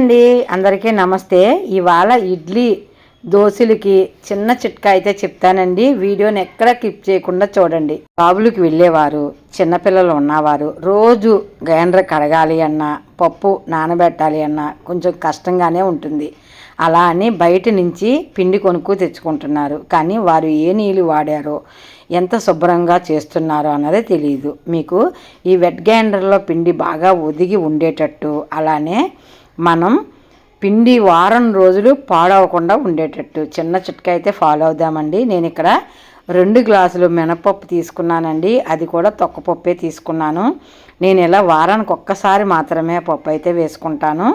అండి అందరికీ నమస్తే. ఇవాళ ఇడ్లీ దోశలకి చిన్న చిట్కా అయితే చెప్తానండి. వీడియోని ఎక్కడ క్లిప్ చేయకుండా చూడండి. బాబులకి వెళ్ళేవారు చిన్నపిల్లలు ఉన్నవారు రోజు గ్రైండర్ కడగాలి అన్నా పప్పు నానబెట్టాలి అన్నా కొంచెం కష్టంగానే ఉంటుంది. అలా అని బయట నుంచి పిండి కొనుక్కు తెచ్చుకుంటున్నారు. కానీ వారు ఏ నీళ్ళు వాడారో ఎంత శుభ్రంగా చేస్తున్నారో అన్నది తెలియదు మీకు ఈ వెట్ గ్రైండర్లో పిండి బాగా ఒదిగి ఉండేటట్టు అలానే మనం పిండి వారం రోజులు పాడవకుండా ఉండేటట్టు. చిన్న చిట్కా అయితే ఫాలో అవుదామండి. నేను ఇక్కడ రెండు గ్లాసులు మినపప్పు తీసుకున్నానండి. అది కూడా తొక్కపప్పే తీసుకున్నాను. నేను ఇలా వారానికి ఒక్కసారి మాత్రమే పప్పు అయితే వేసుకుంటాను.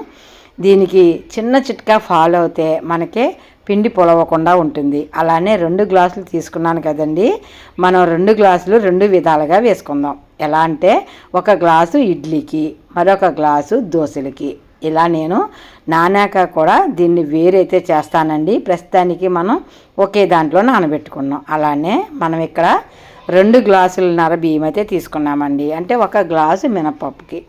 దీనికి చిన్న చిట్కా ఫాలో అవుతే మనకి పిండి పొలవకుండా ఉంటుంది. అలానే రెండు గ్లాసులు తీసుకున్నాను కదండి. మనం రెండు గ్లాసులు రెండు విధాలుగా వేసుకుందాం. ఎలా అంటే ఒక గ్లాసు ఇడ్లీకి మరొక గ్లాసు దోశలకి. ఇలా నేను నానాక కూడా దీన్ని వేరైతే చేస్తానండి. ప్రస్తుతానికి మనం ఒకే దాంట్లో నానబెట్టుకున్నాం. అలానే మనం ఇక్కడ రెండు గ్లాసులన్నర బియ్యం అయితే తీసుకున్నామండి. అంటే ఒక గ్లాసు మినపప్పుకి.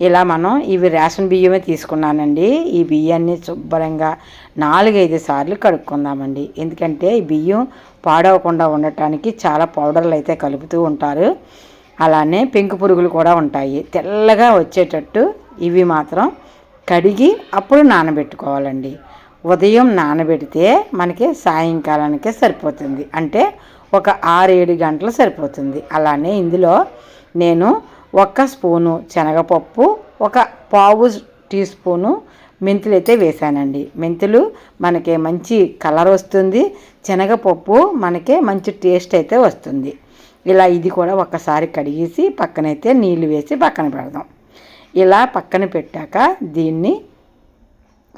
ఇలా మనం ఇవి రేషన్ బియ్యమే తీసుకున్నానండి. ఈ బియ్యాన్ని శుభ్రంగా నాలుగైదు సార్లు కడుక్కుందామండి. ఎందుకంటే ఈ బియ్యం పాడవకుండా ఉండటానికి చాలా పౌడర్లు అయితే కలుపుతూ ఉంటారు. అలానే పెంకు పురుగులు కూడా ఉంటాయి. తెల్లగా వచ్చేటట్టు ఇవి మాత్రం కడిగి అప్పుడు నానబెట్టుకోవాలండి. ఉదయం నానబెడితే మనకి సాయంకాలానికే సరిపోతుంది. అంటే ఒక ఆరు ఏడు గంటలు సరిపోతుంది. అలానే ఇందులో నేను ఒక స్పూను శనగపప్పు ఒక పావు టీ స్పూను మెంతులు అయితే వేసానండి మెంతులు మనకి మంచి కలర్ వస్తుంది. శనగపప్పు మనకి మంచి టేస్ట్ అయితే వస్తుంది. ఇలా ఇది కూడా ఒకసారి కడిగేసి పక్కనైతే నీళ్ళు వేసి పక్కన పెడదాం. ఇలా పక్కన పెట్టాక దీన్ని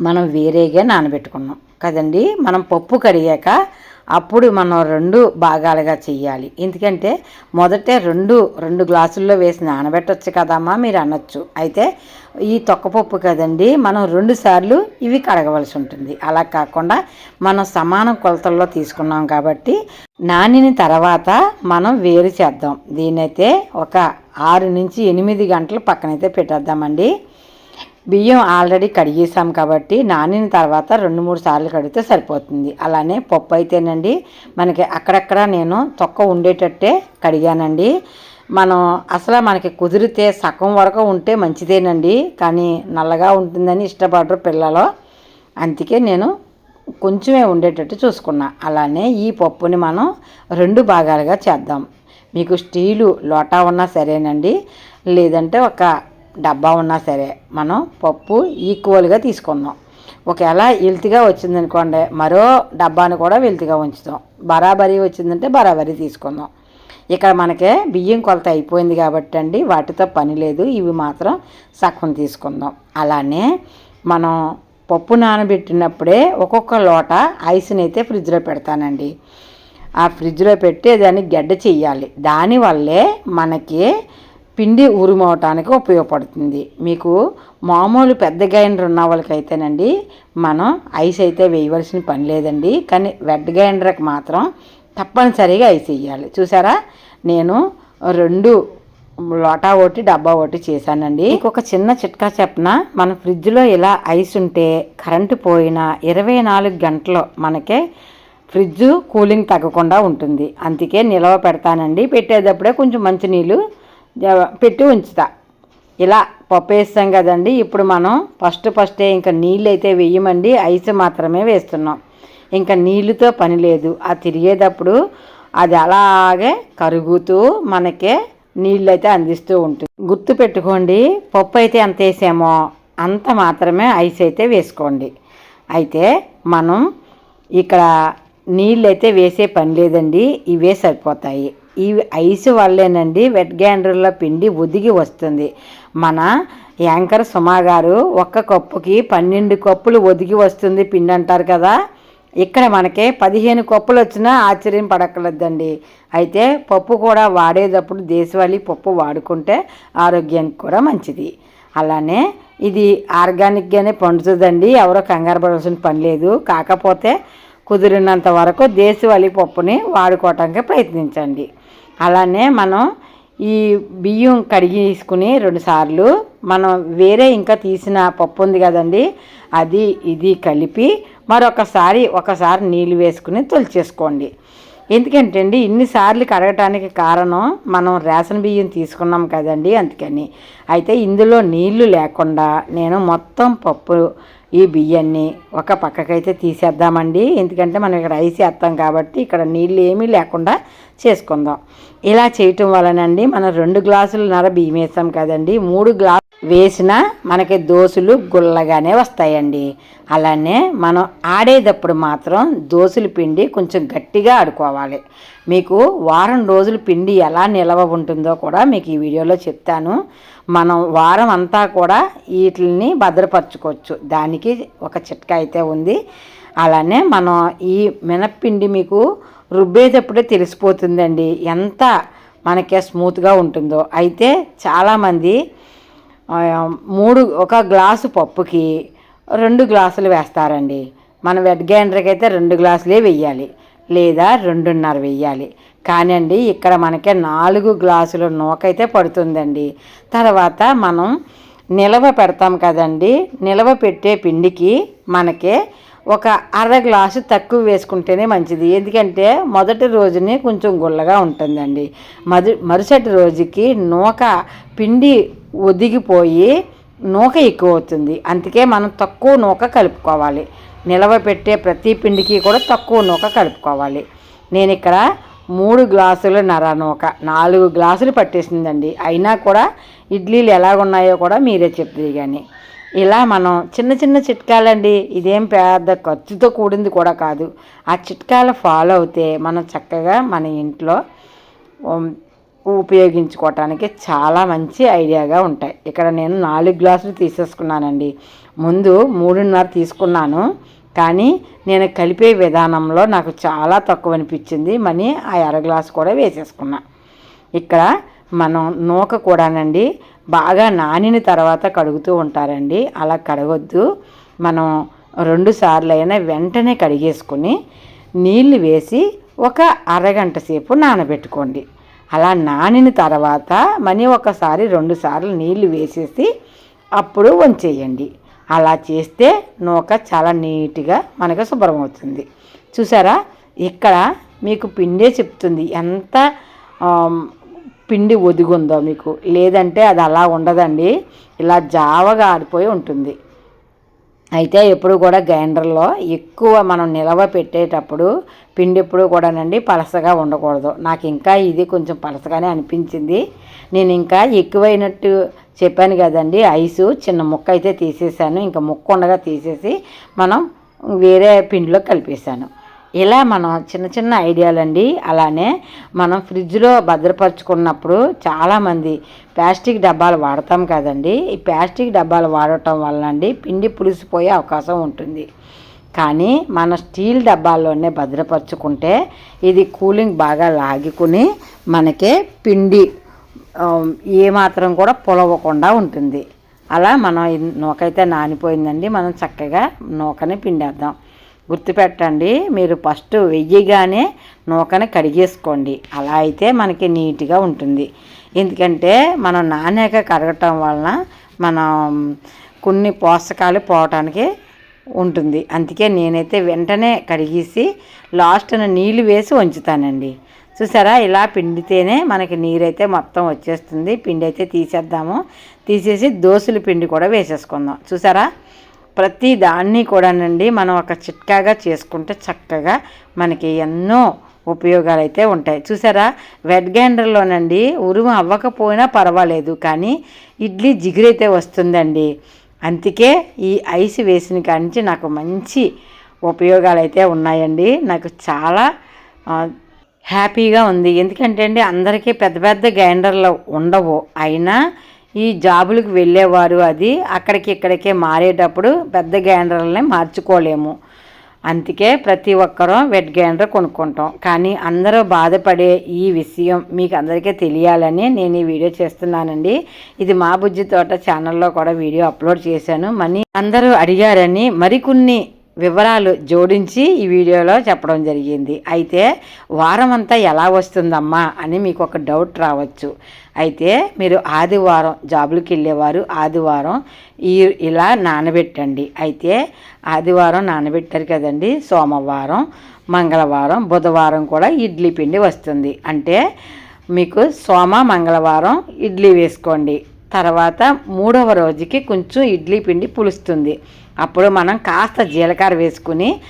మనం వేరేగా నానబెట్టుకున్నాం. కదండి? మనం పప్పు కడిగాక అప్పుడు మనం రెండు భాగాలుగా చెయ్యాలి. ఎందుకంటే మొదటే రెండు రెండు గ్లాసుల్లో వేసి నానబెట్టవచ్చు కదమ్మా మీరు అనొచ్చు. అయితే ఈ తొక్కపప్పు కదండి మనం రెండు సార్లు ఇవి కడగవలసి ఉంటుంది. అలా కాకుండా మనం సమాన కొలతల్లో తీసుకున్నాం కాబట్టి నానిన తర్వాత మనం వేరు చేద్దాం. దీనైతే ఒక ఆరు నుంచి ఎనిమిది గంటలు పక్కనైతే పెట్టేద్దామండి. బియ్యం ఆల్రెడీ కడిగేసాం కాబట్టి నానిన తర్వాత రెండు మూడు సార్లు కడిగితే సరిపోతుంది. అలానే పప్పు అయితేనండి మనకి అక్కడక్కడ నేను తొక్క ఉండేటట్టే కడిగానండి. మనం అసలు మనకి కుదిరితే సగం వరకు ఉంటే మంచిదేనండి కానీ నల్లగా ఉంటుందని ఇష్టపడరు పిల్లలు. అందుకే నేను కొంచెమే ఉండేటట్టు చూసుకున్నా. అలానే ఈ పప్పుని మనం రెండు భాగాలుగా చేద్దాం. మీకు స్టీలు లోటా ఉన్నా సరేనండి. లేదంటే ఒక డబ్బా ఉన్నా సరే మనం పప్పు ఈక్వల్గా తీసుకుందాం. ఒకవేళ వెల్తిగా వచ్చిందనుకోండి మరో డబ్బాను కూడా వెల్తిగా ఉంచుతాం. బరాబరీ వచ్చిందంటే బరాబరీ తీసుకుందాం. ఇక్కడ మనకే బియ్యం కొలత అయిపోయింది కాబట్టి అండి వాటితో పని లేదు. ఇవి మాత్రం సగం తీసుకుందాం. అలానే మనం పప్పు నానబెట్టినప్పుడే ఒక్కొక్క లోట ఐస్ని అయితే ఫ్రిడ్జ్లో పెడతానండి. ఆ ఫ్రిడ్జ్లో పెట్టి దాన్ని గడ్డ చేయాలి దానివల్లే మనకి పిండి ఉరుమవటానికి ఉపయోగపడుతుంది. మీకు మామూలు పెద్ద గ్రైండర్ ఉన్న వాళ్ళకైతేనండి మనం ఐస్ అయితే వేయవలసిన పని లేదండి. కానీ వెడ్ గ్రైండర్కి మాత్రం తప్పనిసరిగా ఐస్ వేయాలి. చూసారా? నేను రెండు లోటా ఒకటి డబ్బా ఒకటి చేశానండి. ఒక చిన్న చిట్కా చెప్పిన? మన ఫ్రిడ్జ్లో ఇలా ఐస్ ఉంటే కరెంటు పోయినా ఇరవై నాలుగు గంటలు మనకే ఫ్రిడ్జ్ కూలింగ్ తగ్గకుండా ఉంటుంది. అందుకే నిలవ పెడతానండి. పెట్టేటప్పుడే కొంచెం మంచినీళ్ళు పెట్టి ఉంచుతా. ఇలా పప్పు వేస్తాం కదండి. ఇప్పుడు మనం ఫస్ట్ ఫస్టే ఇంకా నీళ్ళు అయితే వేయమండి. ఐస్ మాత్రమే వేస్తున్నాం. ఇంకా నీళ్ళతో పని లేదు. ఆ తిరిగేటప్పుడు అది అలాగే కరుగుతూ మనకే నీళ్ళు అయితే అందిస్తూ ఉంటుంది. గుర్తు పెట్టుకోండి పప్పు అయితే ఎంత వేసామో అంత మాత్రమే ఐస్ అయితే వేసుకోండి. అయితే మనం ఇక్కడ నీళ్ళైతే వేసే పని లేదండి ఇవే సరిపోతాయి. ఈ ఐస్ వల్లేనండి వెట్ గ్రైండర్లో పిండి ఒదిగి వస్తుంది. మన యాంకర్ సుమా గారు ఒక్క కప్పుకి పన్నెండు కప్పులు ఒదిగి వస్తుంది పిండి అంటారు కదా. ఇక్కడ మనకి పదిహేను కప్పులు వచ్చినా ఆశ్చర్యం పడక్కలేదండి అయితే పప్పు కూడా వాడేటప్పుడు దేశవాళీ పప్పు వాడుకుంటే ఆరోగ్యానికి కూడా మంచిది. అలానే ఇది ఆర్గానిక్గానే పండుతుందండి ఎవరో కంగారు పడాల్సిన పని లేదు. కాకపోతే కుదిరినంత వరకు దేశవాళీ పప్పుని వాడుకోవటానికి ప్రయత్నించండి. అలానే మనం ఈ బియ్యం కడిగి తీసుకుని రెండుసార్లు మనం వేరే ఇంకా తీసిన పప్పు ఉంది కదండి అది ఇది కలిపి మరొకసారి ఒకసారి నీళ్ళు వేసుకుని తొలిచేసుకోండి. ఎందుకంటే అండి ఇన్నిసార్లు కడగటానికి కారణం మనం రేషన్ బియ్యం తీసుకున్నాం కదండి అందుకని. అయితే ఇందులో నీళ్ళు లేకుండా నేను మొత్తం పప్పు ఈ బియ్యాన్ని ఒక పక్కకైతే తీసేద్దామండి. ఎందుకంటే మనం ఇక్కడ ఐసి వేస్తాం కాబట్టి ఇక్కడ నీళ్ళు ఏమీ లేకుండా చేసుకుందాం. ఇలా చేయటం వలనండి మనం రెండు గ్లాసులు నర బియ్యం వేస్తాం కదండి. మూడు గ్లాసు వేసినా మనకి దోశలు గుల్లగానే వస్తాయండి. అలానే మనం ఆడేటప్పుడు మాత్రం దోశల పిండి కొంచెం గట్టిగా ఆడుకోవాలి. మీకు వారం రోజులు పిండి ఎలా నిలవ ఉంటుందో కూడా మీకు ఈ వీడియోలో చెప్తాను. మనం వారం అంతా కూడా వీటిని భద్రపరచుకోవచ్చు. దానికి ఒక చిట్కా అయితే ఉంది. అలానే మనం ఈ మినప్పిండి మీకు రుబ్బేటప్పుడే తెలిసిపోతుందండి. ఎంత మనకే స్మూత్గా ఉంటుందో. అయితే చాలామంది మూడు ఒక గ్లాసు పప్పుకి రెండు గ్లాసులు వేస్తారండి. మన వెడ్ గ్రైండర్కి అయితే రెండు గ్లాసులే వెయ్యాలి. లేదా రెండున్నర వెయ్యాలి. కానివ్వండి ఇక్కడ మనకి నాలుగు గ్లాసుల నూకైతే పడుతుందండి. తర్వాత మనం నిలవ పెడతాం కదండి. నిలవ పెట్టే పిండికి మనకి ఒక అర గ్లాసు తక్కువ వేసుకుంటేనే మంచిది. ఎందుకంటే మొదటి రోజుని కొంచెం గుల్లగా ఉంటుందండి. మరు మరుసటి రోజుకి నూక పిండి ఒదిగిపోయి నూక ఎక్కువ అవుతుంది అందుకే మనం తక్కువ నూక కలుపుకోవాలి. నిలవ పెట్టే ప్రతి పిండికి కూడా తక్కువ నూక కలుపుకోవాలి. నేను ఇక్కడ మూడు గ్లాసులు నర నూక నాలుగు గ్లాసులు పట్టేసిందండి. అయినా కూడా ఇడ్లీలు ఎలాగున్నాయో కూడా మీరే చెప్తుంది కానీ ఇలా మనం చిన్న చిన్న చిట్కాలండి. ఇదేం పెద్ద ఖర్చుతో కూడింది కూడా కాదు. ఆ చిట్కాలు ఫాలో అవుతే మనం చక్కగా మన ఇంట్లో ఉపయోగించుకోవటానికి చాలా మంచి ఐడియాగా ఉంటాయి. ఇక్కడ నేను నాలుగు గ్లాసులు తీసేసుకున్నానండి. ముందు మూడున్నర తీసుకున్నాను. కానీ నేను కలిపే విధానంలో నాకు చాలా తక్కువ అనిపించింది. మనీ ఆ అర గ్లాసు కూడా వేసేసుకున్నా. ఇక్కడ మనం నూక కూడానండి బాగా నానిన తర్వాత కడుగుతూ ఉంటారండి. అలా కడగొద్దు. మనం రెండు సార్లు అయినా వెంటనే కడిగేసుకుని నీళ్ళు వేసి ఒక అరగంట సేపు నానబెట్టుకోండి. అలా నానిన తర్వాత మనీ ఒకసారి రెండుసార్లు నీళ్ళు వేసేసి అప్పుడు వంచేయండి. అలా చేస్తే నూక చాలా నీట్గా మనకు శుభ్రం అవుతుంది. చూసారా? ఇక్కడ మీకు పిండే చెప్తుంది. ఎంత పిండి ఒదిగుందో మీకు. లేదంటే అది అలా ఉండదండి. ఇలా జావగా ఆడిపోయి ఉంటుంది. అయితే ఎప్పుడు కూడా గ్రైండర్లో ఎక్కువ మనం నిలవ పెట్టేటప్పుడు పిండి ఎప్పుడు కూడానండి పలసగా ఉండకూడదు. నాకు ఇంకా ఇది కొంచెం పలసగానే అనిపించింది. నేను ఇంకా ఎక్కువైనట్టు చెప్పాను కదండి ఐసు చిన్న ముక్క అయితే తీసేసాను. ఇంకా ముక్క ఉండగా తీసేసి మనం వేరే పిండిలో కలిపేశాను. ఇలా మనం చిన్న చిన్న ఐడియాలండి. అలానే మనం ఫ్రిడ్జ్లో భద్రపరచుకున్నప్పుడు చాలామంది ప్లాస్టిక్ డబ్బాలు వాడతాం కదండి. ఈ ప్లాస్టిక్ డబ్బాలు వాడటం వల్ల అండి పిండి పులిసిపోయే అవకాశం ఉంటుంది. కానీ మన స్టీల్ డబ్బాల్లోనే భద్రపరుచుకుంటే ఇది కూలింగ్ బాగా లాగుకుని మనకే పిండి ఏమాత్రం కూడా పొలవకుండా ఉంటుంది. అలా మనం నూకైతే నానిపోయిందండి. మనం చక్కగా నూకని పిండేద్దాం. గుర్తుపెట్టండి మీరు ఫస్ట్ వెయ్యగానే నూకని కడిగేసుకోండి. అలా అయితే మనకి నీట్గా ఉంటుంది. ఎందుకంటే మనం నాణ్యక కడగటం వలన మనం కొన్ని పోషకాలు పోవటానికి ఉంటుంది. అందుకే నేనైతే వెంటనే కడిగేసి లాస్ట్న నీళ్ళు వేసి ఉంచుతానండి చూసారా? ఇలా పిండితేనే మనకి నీరైతే మొత్తం వచ్చేస్తుంది. పిండి అయితే తీసేద్దాము. తీసేసి దోశల పిండి కూడా వేసేసుకుందాం. చూసారా? ప్రతి దాన్ని కూడానండి మనం ఒక చిట్కాగా చేసుకుంటే చక్కగా మనకి ఎన్నో ఉపయోగాలు అయితే ఉంటాయి. చూసారా? వెడ్ గ్రైండర్లోనండి ఉరుము అవ్వకపోయినా పర్వాలేదు కానీ ఇడ్లీ జిగురైతే వస్తుందండి. అందుకే ఈ ఐస్ వేసిన కానించి నాకు మంచి ఉపయోగాలు అయితే ఉన్నాయండి. నాకు చాలా హ్యాపీగా ఉంది. ఎందుకంటే అండి అందరికీ పెద్ద పెద్ద గ్రైండర్లు ఉండవు. అయినా ఈ జాబులకు వెళ్ళేవారు అది. అక్కడికి ఇక్కడికే మారేటప్పుడు పెద్ద గ్రైండర్లని మార్చుకోలేము. అందుకే ప్రతి ఒక్కరూ వెట్ గ్రైండర్ కొనుక్కుంటాం. కానీ అందరూ బాధపడే ఈ విషయం మీకు అందరికీ తెలియాలని నేను ఈ వీడియో చేస్తున్నానండి. ఇది మా బుజ్జి తోట ఛానల్లో కూడా వీడియో అప్లోడ్ చేశాను. మనీ అందరూ అడిగారని మరికొన్ని వివరాలు జోడించి ఈ వీడియోలో చెప్పడం జరిగింది. అయితే వారం అంతా ఎలా వస్తుందమ్మా అని మీకు ఒక డౌట్ రావచ్చు. అయితే మీరు ఆదివారం జాబులకి వెళ్ళేవారు. ఆదివారం ఈ ఇలా నానబెట్టండి. అయితే ఆదివారం నానబెట్టారు కదండి. సోమవారం మంగళవారం బుధవారం కూడా ఇడ్లీ పిండి వస్తుంది. అంటే మీకు సోమ మంగళవారం ఇడ్లీ వేసుకోండి. తర్వాత మూడవ రోజుకి కొంచెం ఇడ్లీ పిండి పులుస్తుంది. అప్పుడు మనం కాస్త జీలకర్ర వేసుకుని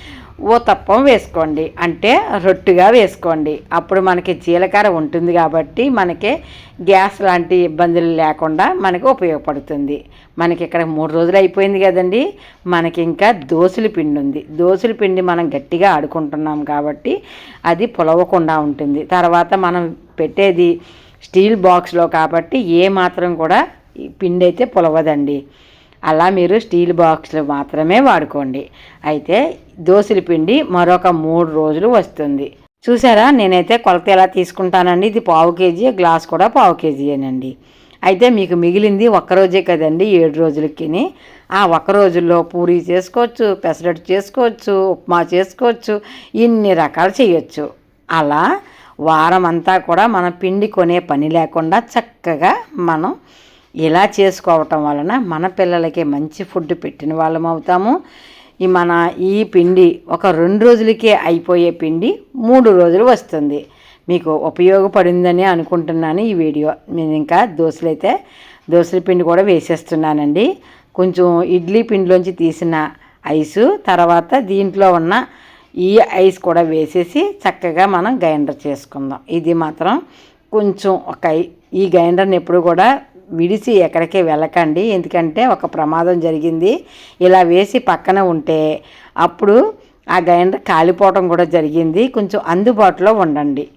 ఊతప్పం వేసుకోండి. అంటే రొట్టుగా వేసుకోండి. అప్పుడు మనకి జీలకర్ర ఉంటుంది కాబట్టి మనకి గ్యాస్ లాంటి ఇబ్బందులు లేకుండా మనకి ఉపయోగపడుతుంది. మనకి ఇక్కడ మూడు రోజులు అయిపోయింది కదండి. మనకి ఇంకా దోశల పిండి ఉంది. దోశల పిండి మనం గట్టిగా ఆడుకుంటున్నాం కాబట్టి అది పులవకుండా ఉంటుంది. తర్వాత మనం పెట్టేది స్టీల్ బాక్స్లో కాబట్టి ఏ మాత్రం కూడా పిండి అయితే పులవదండి. అలా మీరు స్టీల్ బాక్స్లు మాత్రమే వాడుకోండి. అయితే దోశల పిండి మరొక మూడు రోజులు వస్తుంది. చూసారా? నేనైతే కొలత ఎలా తీసుకుంటానండి? ఇది పావు కేజీ గ్లాస్ కూడా పావు కేజీయేనండి. అయితే మీకు మిగిలింది ఒక్కరోజే కదండి ఏడు రోజులకి ఆ ఒక్క రోజుల్లో పూరీ చేసుకోవచ్చు పెసరట్టు చేసుకోవచ్చు ఉప్మా చేసుకోవచ్చు ఇన్ని రకాలు చేయొచ్చు. అలా వారం అంతా కూడా మనం పిండి కొనే పని లేకుండా చక్కగా మనం ఇలా చేసుకోవటం వలన మన పిల్లలకి మంచి ఫుడ్ పెట్టిన వాళ్ళం అవుతాము. ఈ మన ఈ పిండి ఒక రెండు రోజులకే అయిపోయే పిండి మూడు రోజులు వస్తుంది. మీకు ఉపయోగపడిందని అనుకుంటున్నాను ఈ వీడియో. నేను ఇంకా దోశలు అయితే దోశల పిండి కూడా వేసేస్తున్నానండి. కొంచెం ఇడ్లీ పిండిలోంచి తీసిన ఐసు తర్వాత దీంట్లో ఉన్న ఈ ఐస్ కూడా వేసేసి చక్కగా మనం గ్రైండర్ చేసుకుందాం. ఇది మాత్రం కొంచెం ఒక ఈ గ్రైండర్ని ఎప్పుడు కూడా విడిచి ఎక్కడికే వెళ్ళకండి. ఎందుకంటే ఒక ప్రమాదం జరిగింది. ఇలా వేసి పక్కన ఉంటే అప్పుడు ఆ గ్రైండర్ కాలిపోవడం కూడా జరిగింది. కొంచెం అందుబాటులో ఉండండి.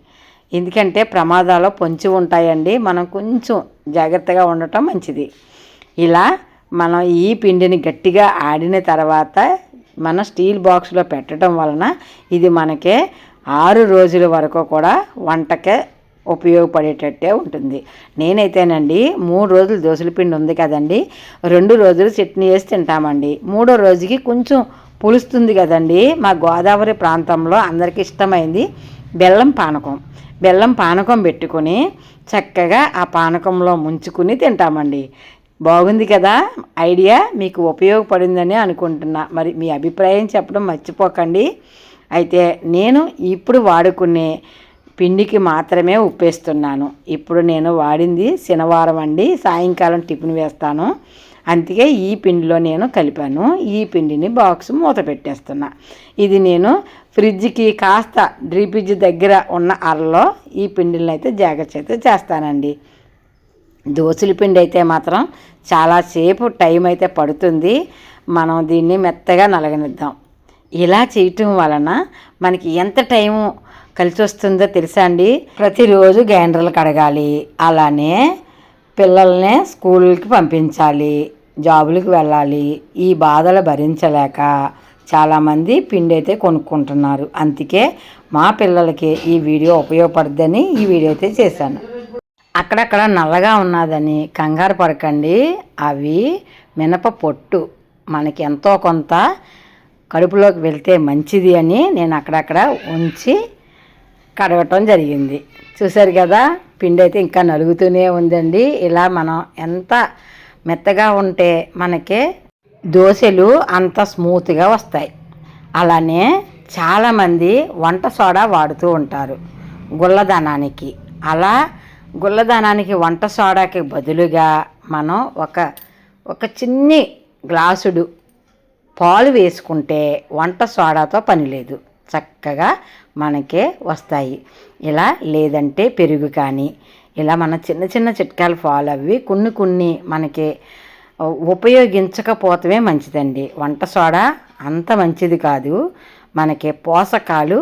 ఎందుకంటే ప్రమాదాలు పొంచి ఉంటాయండి. మనం కొంచెం జాగ్రత్తగా ఉండటం మంచిది. ఇలా మనం ఈ పిండిని గట్టిగా ఆడిన తర్వాత మన స్టీల్ బాక్స్లో పెట్టడం వలన ఇది మనకే ఆరు రోజుల వరకు కూడా వంటకే ఉపయోగపడేటట్టే ఉంటుంది. నేనైతేనండి మూడు రోజులు దోశల పిండి ఉంది కదండి రెండు రోజులు చట్నీ వేసి తింటామండి. మూడో రోజుకి కొంచెం పులుస్తుంది కదండి మా గోదావరి ప్రాంతంలో అందరికీ ఇష్టమైంది బెల్లం పానకం. బెల్లం పానకం పెట్టుకొని చక్కగా ఆ పానకంలో ముంచుకుని తింటామండి. బాగుంది కదా? ఐడియా మీకు ఉపయోగపడిందని అనుకుంటున్నా. మరి మీ అభిప్రాయం చెప్పడం మర్చిపోకండి. అయితే నేను ఇప్పుడు వాడుకునే పిండికి మాత్రమే ఉప్పేస్తున్నాను. ఇప్పుడు నేను వాడింది శనివారం అండి. సాయంకాలం టిఫిన్ వేస్తాను. అందుకే ఈ పిండిలో నేను కలిపాను. ఈ పిండిని బాక్స్ మూత పెట్టేస్తున్నా. ఇది నేను ఫ్రిడ్జ్కి కాస్త డ్రీపిజ్ దగ్గర ఉన్న అరలో ఈ పిండిని అయితే జాగ్రత్త అయితే చేస్తానండి. దోసుల పిండి అయితే మాత్రం చాలాసేపు టైం అయితే పడుతుంది. మనం దీన్ని మెత్తగా నలగనిద్దాం. ఇలా చేయటం వలన మనకి ఎంత టైము కలిసి వస్తుందో తెలుసా అండి? ప్రతిరోజు గ్యాండ్రలు కడగాలి. అలానే పిల్లల్ని స్కూల్కి పంపించాలి. జాబులకు వెళ్ళాలి. ఈ బాధలు భరించలేక చాలామంది పిండి అయితే కొనుక్కుంటున్నారు. అందుకే మా పిల్లలకి ఈ వీడియో ఉపయోగపడుద్దని ఈ వీడియో అయితే చేశాను. అక్కడక్కడ నల్లగా ఉన్నదని కంగారు పడకండి. అవి మినప పొట్టు. మనకి ఎంతో కొంత కడుపులోకి వెళ్తే మంచిది అని నేను అక్కడక్కడ ఉంచి కడగటం జరిగింది. చూసారు కదా పిండి అయితే ఇంకా నలుగుతూనే ఉందండి. ఇలా మనం ఎంత మెత్తగా ఉంటే మనకి దోశలు అంత స్మూత్గా వస్తాయి. అలానే చాలామంది వంట సోడా వాడుతూ ఉంటారు గుల్లదనానికి. అలా గుల్లదనానికి వంట సోడాకి బదులుగా మనం ఒక ఒక చిన్ని గ్లాసుడు పాలు వేసుకుంటే వంట సోడాతో పని లేదు. చక్కగా మనకే వస్తాయి. ఇలా లేదంటే పెరుగు కానీ ఇలా మన చిన్న చిన్న చిట్కాలు ఫాలో అవి కొన్ని కొన్ని మనకి ఉపయోగించకపోతమే మంచిదండి. వంట సోడా అంత మంచిది కాదు. మనకి పోషకాలు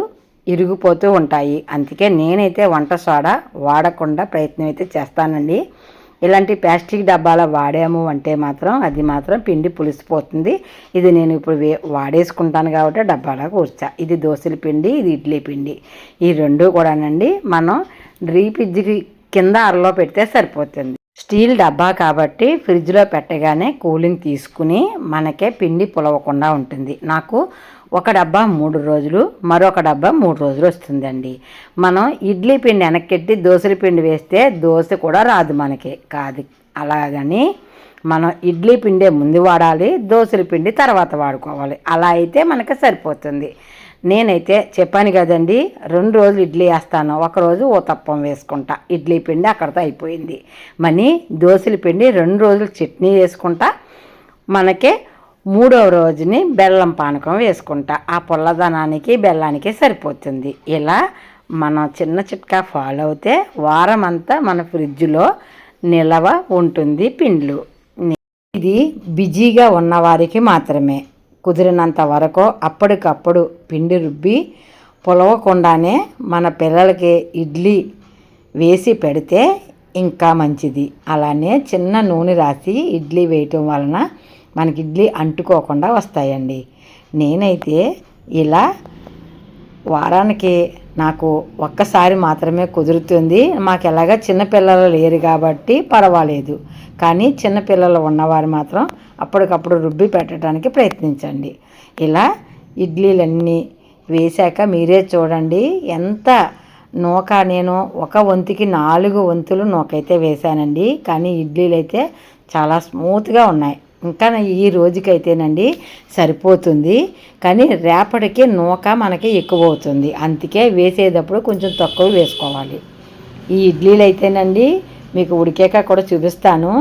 ఇరిగిపోతూ ఉంటాయి. అందుకే నేనైతే వంట సోడా వాడకుండా ప్రయత్నం అయితే చేస్తానండి. ఇలాంటి ప్లాస్టిక్ డబ్బాల వాడాము అంటే మాత్రం అది మాత్రం పిండి పులిసిపోతుంది. ఇది నేను ఇప్పుడు వే వాడేసుకుంటాను కాబట్టి డబ్బాలో కూర్చా ఇది దోశల పిండి ఇది ఇడ్లీ పిండి. ఈ రెండు కూడానండి మనం డ్రీపిజ్జికి కింద అరలో పెడితే సరిపోతుంది. స్టీల్ డబ్బా కాబట్టి ఫ్రిడ్జ్లో పెట్టగానే కూలింగ్ తీసుకుని మనకే పిండి పులవకుండా ఉంటుంది. నాకు ఒక డబ్బా మూడు రోజులు మరొక డబ్బా మూడు రోజులు వస్తుందండి. మనం ఇడ్లీ పిండి వెనక్కెట్టి దోశల పిండి వేస్తే దోశ కూడా రాదు మనకి. కాదు. అలాగని మనం ఇడ్లీ పిండే ముందు వాడాలి దోశల పిండి తర్వాత వాడుకోవాలి. అలా అయితే మనకి సరిపోతుంది. నేనైతే చెప్పాను కదండి రెండు రోజులు ఇడ్లీ వేస్తాను ఒకరోజు ఊతప్పం వేసుకుంటా. ఇడ్లీ పిండి అక్కడితో అయిపోయింది. మనీ దోశల పిండి రెండు రోజులు చట్నీ వేసుకుంటా మనకే మూడవ రోజుని బెల్లం పానకం వేసుకుంటా. ఆ పుల్లదనానికి బెల్లానికి సరిపోతుంది. ఇలా మనం చిన్న చిట్కా ఫాలో అవుతే వారం అంతా మన ఫ్రిడ్జ్లో నిలవ ఉంటుంది పిండ్లు. ఇది బిజీగా ఉన్నవారికి మాత్రమే. కుదిరినంత వరకు అప్పటికప్పుడు పిండి రుబ్బి పొలవకుండానే మన పిల్లలకి ఇడ్లీ వేసి పెడితే ఇంకా మంచిది. అలానే చిన్న నూనె రాసి ఇడ్లీ వేయటం వలన మనకి ఇడ్లీ అంటుకోకుండా వస్తాయండి. నేనైతే ఇలా వారానికి నాకు ఒక్కసారి మాత్రమే కుదురుతుంది. మాకు ఎలాగా చిన్నపిల్లలు లేరు కాబట్టి పర్వాలేదు. కానీ చిన్నపిల్లలు ఉన్నవారు మాత్రం అప్పటికప్పుడు రుబ్బి పెట్టడానికి ప్రయత్నించండి. ఇలా ఇడ్లీలన్నీ వేశాక మీరే చూడండి. ఎంత నూక నేను ఒక వంతుకి నాలుగు వంతులు నూకైతే వేశానండి. కానీ ఇడ్లీలు అయితే చాలా స్మూత్గా ఉన్నాయి. ఇంకా ఈ రోజుకైతేనండి సరిపోతుంది. కానీ రేపటికి నూక మనకి ఎక్కువ అవుతుంది అందుకే వేసేటప్పుడు కొంచెం తక్కువ వేసుకోవాలి. ఈ ఇడ్లీలు అయితేనండి మీకు ఉడికాక కూడా చూపిస్తాను.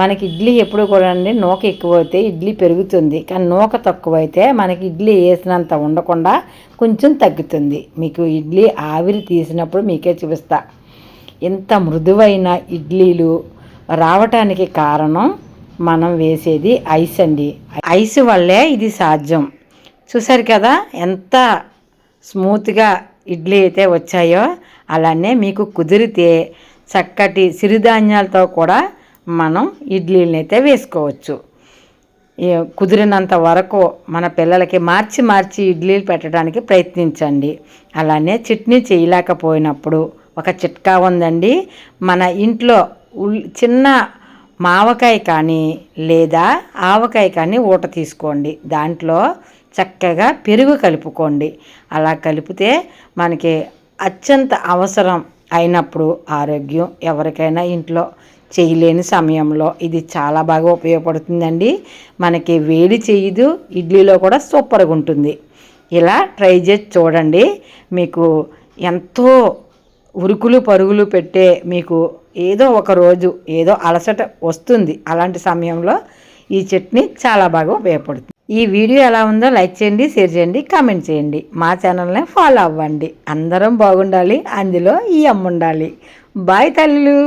మనకి ఇడ్లీ ఎప్పుడు కూడా అండి నూక ఎక్కువ అయితే ఇడ్లీ పెరుగుతుంది. కానీ నూక తక్కువ అయితే మనకి ఇడ్లీ వేసినంత ఉండకుండా కొంచెం తగ్గుతుంది. మీకు ఇడ్లీ ఆవిరి తీసినప్పుడు మీకే చూపిస్తా. ఇంత మృదువైన ఇడ్లీలు రావటానికి కారణం మనం వేసేది ఐస్ అండి. ఐస్ వల్లే ఇది సాధ్యం. చూసారు కదా ఎంత స్మూత్గా ఇడ్లీ అయితే వచ్చాయో అలానే మీకు కుదిరితే చక్కటి సిరిధాన్యాలతో కూడా మనం ఇడ్లీలని అయితే వేసుకోవచ్చు. కుదిరినంత వరకు మన పిల్లలకి మార్చి మార్చి ఇడ్లీలు పెట్టడానికి ప్రయత్నించండి. అలానే చట్నీ చేయలేకపోయినప్పుడు ఒక చిట్కా ఉందండి. మన ఇంట్లో చిన్న మావకాయ కానీ లేదా ఆవకాయ కానీ ఊట తీసుకోండి. దాంట్లో చక్కగా పెరుగు కలుపుకోండి. అలా కలిపితే మనకి అత్యంత అవసరం అయినప్పుడు ఆరోగ్యం ఎవరికైనా ఇంట్లో చేయలేని సమయంలో. ఇది చాలా బాగా ఉపయోగపడుతుందండి. మనకి వేడి చేయదు ఇడ్లీలో కూడా సూపర్గా ఉంటుంది. ఇలా ట్రై చేసి చూడండి. మీకు ఎంతో ఉరుకులు పరుగులు పెట్టే మీకు ఏదో ఒక రోజు ఏదో అలసట వస్తుంది అలాంటి సమయంలో ఈ చట్నీ చాలా బాగా ఉపయోగపడుతుంది. ఈ వీడియో ఎలా ఉందో లైక్ చేయండి షేర్ చేయండి కామెంట్ చేయండి. మా ఛానల్ని ఫాలో అవ్వండి. అందరం బాగుండాలి అందులో ఈ అమ్మ ఉండాలి. బాయ్ తల్లు